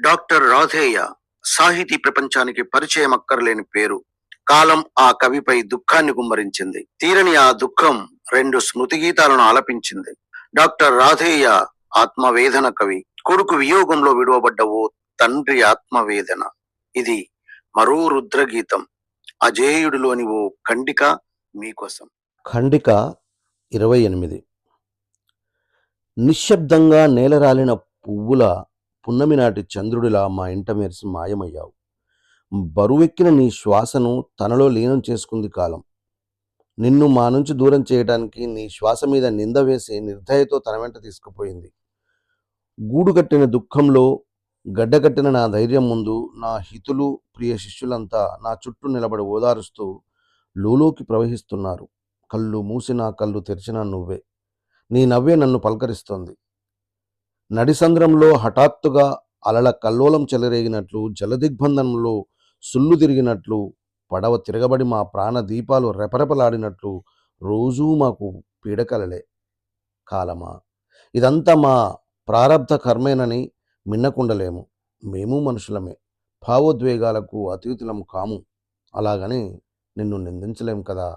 Doctor Radheya సాహితీ ప్రపంచానికి పరిచయం అక్కర్లేని పేరు. కాలం ఆ కవిపై దుఃఖాన్ని గుమ్మరించింది. తీరని ఆ దుఃఖం రెండు స్మృతి గీతాలను ఆలపించింది. డాక్టర్ రాధేయ ఆత్మవేదన కవి. కొడుకు వియోగంలో విడువబడ్డ ఓ తండ్రి ఆత్మవేదన. ఇది మరో రుద్రగీతం. అజేయుడిలోని ఓ ఖండిక మీకోసం. ఖండిక ఇరవై ఎనిమిది. నిశ్శబ్దంగా నేలరాలిన పువ్వుల పున్నమి నాటి చంద్రుడిలా మా ఇంట మెరిసి మాయమయ్యావు. బరువెక్కిన నీ శ్వాసను తనలో లీనం చేసుకుంది కాలం. నిన్ను మా నుంచి దూరం చేయడానికి నీ శ్వాస మీద నింద వేసి నిర్దయతో తన వెంట తీసుకుపోయింది. గూడు కట్టిన దుఃఖంలో గడ్డకట్టిన నా ధైర్యం ముందు నా హితులు ప్రియ శిష్యులంతా నా చుట్టూ నిలబడి ఓదారుస్తూ లోలోకి ప్రవహిస్తున్నారు. కళ్ళు మూసినా కళ్ళు తెరిచినా నువ్వే. నీ నవ్వే నన్ను పలకరిస్తోంది. నడిసంద్రంలో హఠాత్తుగా అలల కల్లోలం చెలరేగినట్లు జలదిగ్బంధంలో సుళ్ళు తిరిగినట్లు పడవ తిరగబడి మా ప్రాణ దీపాలు రెపరెపలాడినట్లు రోజూ మాకు పీడకలలే. కాలమా? ఇదంతా మా ప్రారబ్ధ కర్మేనని మిన్నకుండలేము. మేము మనుషులమే. భావోద్వేగాలకు అతీతులం కాము. అలాగని నిన్ను నిందించలేం కదా?